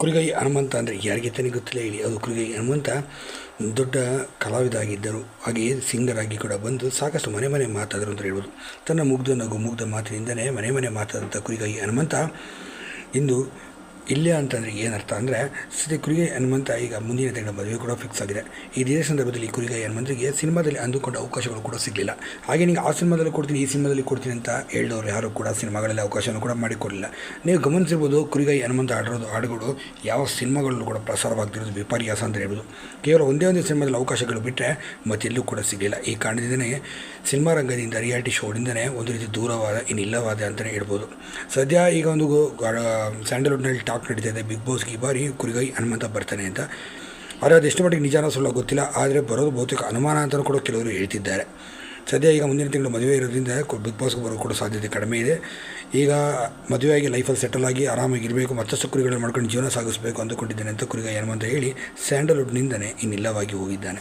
ಕುರಿಗಾಯಿ ಹನುಮಂತ ಅಂದರೆ ಯಾರಿಗೆ ತಾನೇ ಗೊತ್ತಿಲ್ಲ ಹೇಳಿ. ಅದು ಕುರಿಗಾಯಿ ಹನುಮಂತ ದೊಡ್ಡ ಕಲಾವಿದ ಆಗಿದ್ದರು ಹಾಗೆಯೇ ಸಿಂಗರ್ ಆಗಿ ಕೂಡ ಬಂದು ಸಾಕಷ್ಟು ಮನೆ ಮನೆ ಮಾತಾದರು ಅಂತ ಹೇಳ್ಬೋದು. ತನ್ನ ಮುಗ್ಧ ನಗು ಮುಗ್ಧ ಮಾತಿನಿಂದಲೇ ಮನೆ ಮನೆ ಮಾತಾದಂಥ ಕುರಿಗಾಯಿ ಹನುಮಂತ ಇಂದು ಇಲ್ಲೇ ಅಂತಂದರೆ ಏನರ್ಥ ಅಂದರೆ ಸದ್ಯ ಕುರಿಗೈ ಹನುಮಂತ ಈಗ ಮುಂದಿನ ತಿಂಗಳ ಮದುವೆ ಕೂಡ ಫಿಕ್ಸ್ ಆಗಿದೆ. ಇದೇ ಸಂದರ್ಭದಲ್ಲಿ ಈ ಕುರಿಗಾಯಿ ಹನುಮಂತರಿಗೆ ಸಿನಿಮಾದಲ್ಲಿ ಅಂದುಕೊಂಡ ಅವಕಾಶಗಳು ಕೂಡ ಸಿಗಲಿಲ್ಲ. ಹಾಗೆ ನಿಮಗೆ ಆ ಸಿನಿಮಾದಲ್ಲಿ ಕೊಡ್ತೀನಿ, ಈ ಸಿನಿಮಾದಲ್ಲಿ ಕೊಡ್ತೀನಿ ಅಂತ ಹೇಳಿದವರು ಯಾರು ಕೂಡ ಸಿನಿಮಾಗಳಲ್ಲಿ ಅವಕಾಶವನ್ನು ಕೂಡ ಮಾಡಿಕೊಡಲಿಲ್ಲ. ನೀವು ಗಮನಿಸಿರ್ಬೋದು, ಕುರಿಗೈ ಹನುಮಂತ ಆಡಿರೋದು, ಹಾಡುಗಳು ಯಾವ ಸಿನಿಮಾಗಳಲ್ಲೂ ಕೂಡ ಪ್ರಸಾರವಾಗ್ತಿರೋದು ವಿಪರ್ಯಾಸ ಅಂತ ಹೇಳ್ಬೋದು. ಕೇವಲ ಒಂದೇ ಒಂದೇ ಸಿನಿಮಾದಲ್ಲಿ ಅವಕಾಶಗಳು ಬಿಟ್ಟರೆ ಮತ್ತೆಲ್ಲೂ ಕೂಡ ಸಿಗಲಿಲ್ಲ. ಈ ಕಾರಣದಿಂದನೇ ಸಿನಿಮಾ ರಂಗದಿಂದ, ರಿಯಾಲಿಟಿ ಶೋದಿಂದನೇ ಒಂದು ರೀತಿ ದೂರವಾದ ಇನ್ನಿಲ್ಲವಾದ ಅಂತಲೇ ಹೇಳ್ಬೋದು. ಸದ್ಯ ಈಗ ಒಂದು ಸ್ಯಾಂಡಲ್ವುಡ್ನಲ್ಲಿ ಟಾಕ್ ನಡೀತಾ ಇದೆ ಬಿಗ್ ಬಾಸ್ಗೆ ಈ ಬಾರಿ ಕುರಿಗಾಯಿ ಹನುಮಂತ ಬರ್ತಾನೆ ಅಂತ. ಆದರೆ ಅದು ಎಷ್ಟು ಮಟ್ಟಿಗೆ ನಿಜಾನ ಸುಳ್ಳು ಗೊತ್ತಿಲ್ಲ. ಆದರೆ ಬರೋದು ಬಹುತೇಕ ಅನುಮಾನ ಅಂತಲೂ ಕೂಡ ಕೆಲವರು ಹೇಳ್ತಿದ್ದಾರೆ. ಸದ್ಯ ಈಗ ಮುಂದಿನ ತಿಂಗಳು ಮದುವೆ ಇರೋದ್ರಿಂದ ಬಿಗ್ ಬಾಸ್ಗೆ ಬರೋ ಕೂಡ ಸಾಧ್ಯತೆ ಕಡಿಮೆ ಇದೆ. ಈಗ ಮದುವೆಯಾಗಿ ಲೈಫಲ್ಲಿ ಸೆಟಲ್ ಆಗಿ ಆರಾಮಾಗಿ ಇರಬೇಕು, ಮತ್ತಷ್ಟು ಕುರಿಗಳನ್ನು ಮಾಡ್ಕೊಂಡು ಜೀವನ ಸಾಗಿಸಬೇಕು ಅಂದುಕೊಂಡಿದ್ದೇನೆ ಅಂತ ಕುರಿಗಾಯಿ ಹನುಮಂತ ಹೇಳಿ ಸ್ಯಾಂಡಲ್ವುಡ್ನಿಂದನೇ ಇನ್ನಿಲ್ಲವಾಗಿ ಹೋಗಿದ್ದಾನೆ.